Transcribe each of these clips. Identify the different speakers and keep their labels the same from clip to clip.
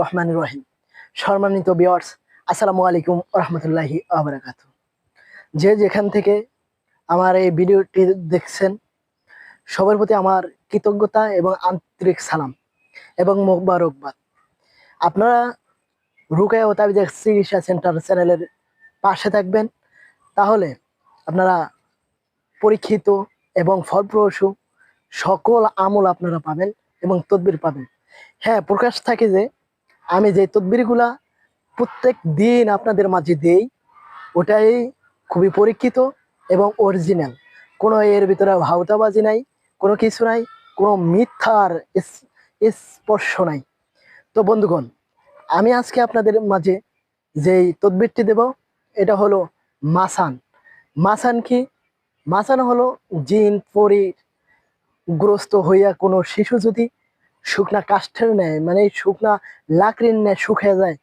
Speaker 1: রহমান রহিম। সম্মানিত বিয়ার্স আসসালামু আলাইকুম রহমতুল্লাহি আবরাকাত যে যেখান থেকে আমার এই ভিডিওটি দেখছেন, সবার প্রতি আমার কৃতজ্ঞতা এবং আন্তরিক সালাম এবং মোবারকবাদ। আপনারা রুকায়া ও তাবিজা চিকিৎসা সেন্টার চ্যানেলের পাশে থাকবেন, তাহলে আপনারা পরীক্ষিত এবং ফলপ্রসূ সকল আমল আপনারা পাবেন। এবং তদবির পাবেন। হ্যাঁ প্রকাশ থাকে যে আমি যে তদবিরগুলা প্রত্যেক দিন আপনাদের মাঝে দেই, ওটাই খুবই পরীক্ষিত এবং অরিজিনাল কোনো এর ভিতরে ভাউতাবাজি নাই, কোনো কিছু নাই, কোনো মিথ্যার স্পর্শ নাই। তো বন্ধুগণ, আমি আজকে আপনাদের মাঝে যেই তদবিরটি দেব, এটা হলো মাসান। মাসান কি? মাসান হলো জিন পরীর, গ্রস্ত হইয়া কোনো শিশু যদি শুকনা কাষ্ঠের নেয় মানে শুকনা লাকড়ির নেয় শুকিয়ে যায়।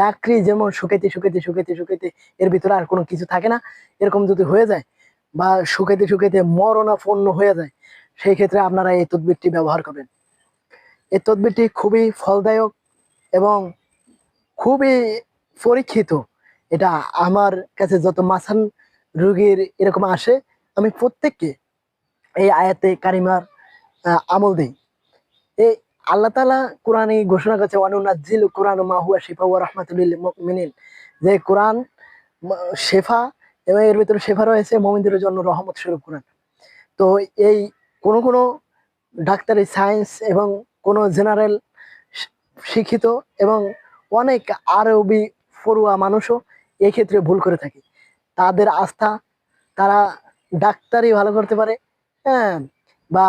Speaker 1: লাকড়ি যেমন শুকাইতে শুকাইতে শুকাইতে শুকাইতে এর ভিতরে আর কোনো কিছু থাকে না, এরকম যদি হয়ে যায় বা শুকাইতে শুকাইতে মরণাপন্ন হয়ে যায়, সেই ক্ষেত্রে আপনারা এই তদবিরটি ব্যবহার করবেন। এই তদবিরটি খুবই ফলদায়ক এবং খুবই পরীক্ষিত। এটা আমার কাছে যত মাসান রুগীর এরকম আসে, আমি প্রত্যেককে এই আয়াতে কারিমার আমল দেই। এই আল্লাহ তালা কোরআনে ঘোষণা করছে অনুনাজিল কোরআন মাহুয়া শিফা ওয়া রহমাতুল্লিল মুমিনিন। যে কোরআন শেফা এবং এর ভিতরে শেফা রয়েছে, মমিনদের জন্য রহমত স্বরূপ কোরআন। তো এই কোন কোন ডাক্তারি, সায়েন্স এবং কোন জেনারেল শিক্ষিত এবং অনেক আরবি ফরুয়া মানুষও এই ক্ষেত্রে ভুল করে থাকে। তাদের আস্থা তারা ডাক্তারি ভালো করতে পারে হ্যাঁ বা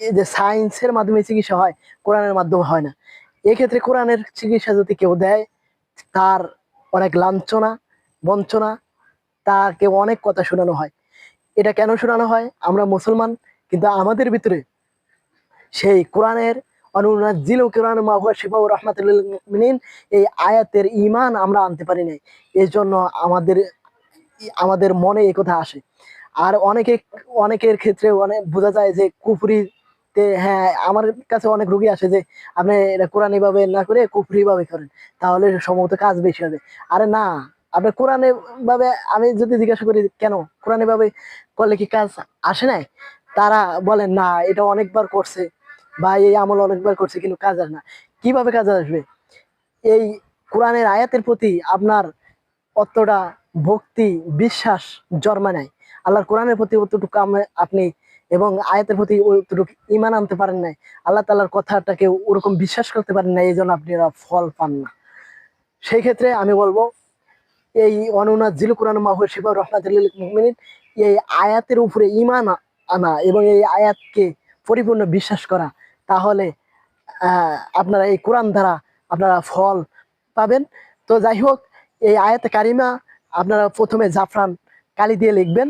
Speaker 1: যে সায়েন্সের মাধ্যমে চিকিৎসা হয়, কোরআনের মাধ্যমে হয় না। এক্ষেত্রে কোরআনের চিকিৎসা যদি কেউ দেয়, তার অনেক লাঞ্ছনা, বঞ্চনা, তাকে অনেক কথা শোনানো হয়। এটা কেন শোনানো হয়? আমরা মুসলমান, কিন্তু আমাদের ভিতরে সেই কোরআনের অনুনাজিল কোরআন মাহুয়া শিফা মুমিনিন, এই আয়াতের ইমান আমরা আনতে পারি নাই। এই জন্য আমাদের আমাদের মনে এই কথা আসে। আর অনেকে, অনেকের ক্ষেত্রে অনেক বোঝা যায় যে হ্যাঁ আমার কাছে অনেক রুগী আসে যে, আপনি এটা কোরআনি ভাবে না করে কুফরি ভাবে করেন, তাহলে সম্ভবত কাজ বেশি হবে। আরে না, আপনি কোরআনে ভাবে আমি যদি জিজ্ঞাসা করি কেন? কোরআনে ভাবে করলে কি কাজ আসে নাই? তারা বলেন, না, এটা অনেকবার করছে বা এই আমল অনেকবার করছে, কিন্তু কাজ আসে না। কীভাবে কাজ আসবে? এই কোরআনের আয়াতের প্রতি আপনার অতটা ভক্তি, বিশ্বাস জন্মা নেয় আল্লাহর কোরআনের প্রতি অতটুকু আপনি এবং আয়াতের প্রতি অতটুকু ইমান আনতে পারেন নাই, আল্লাহ তাল্লাহর কথাটাকে ওরকম বিশ্বাস করতে পারেন না এই জন্য আপনি এরা ফল পান না। সেই ক্ষেত্রে আমি বলব, এই অনুনাথ জিলু কোরআন মাহুর শিবা এই আয়াতের উপরে ইমান আনা এবং এই আয়াতকে পরিপূর্ণ বিশ্বাস করা, তাহলে আপনারা এই কোরআন দ্বারা আপনারা ফল পাবেন। তো যাই হোক, এই আয়াতে কারিমা আপনারা প্রথমে জাফরান কালি দিয়ে লিখবেন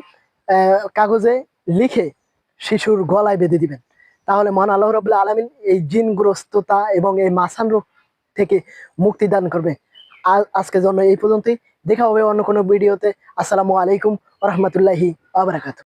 Speaker 1: কাগজে লিখে শিশুর গলায় বেঁধে দিবেন। তাহলে মহান আল্লাহ রবাহ আলমিন এই জিনগ্রস্ততা এবং এই মাসান রোগ থেকে মুক্তি দান করবে। আজকের জন্য এই পর্যন্তই। দেখা হবে অন্য কোনো ভিডিওতে। আসসালামু আলাইকুম রহমতুল্লাহি আবরাকাত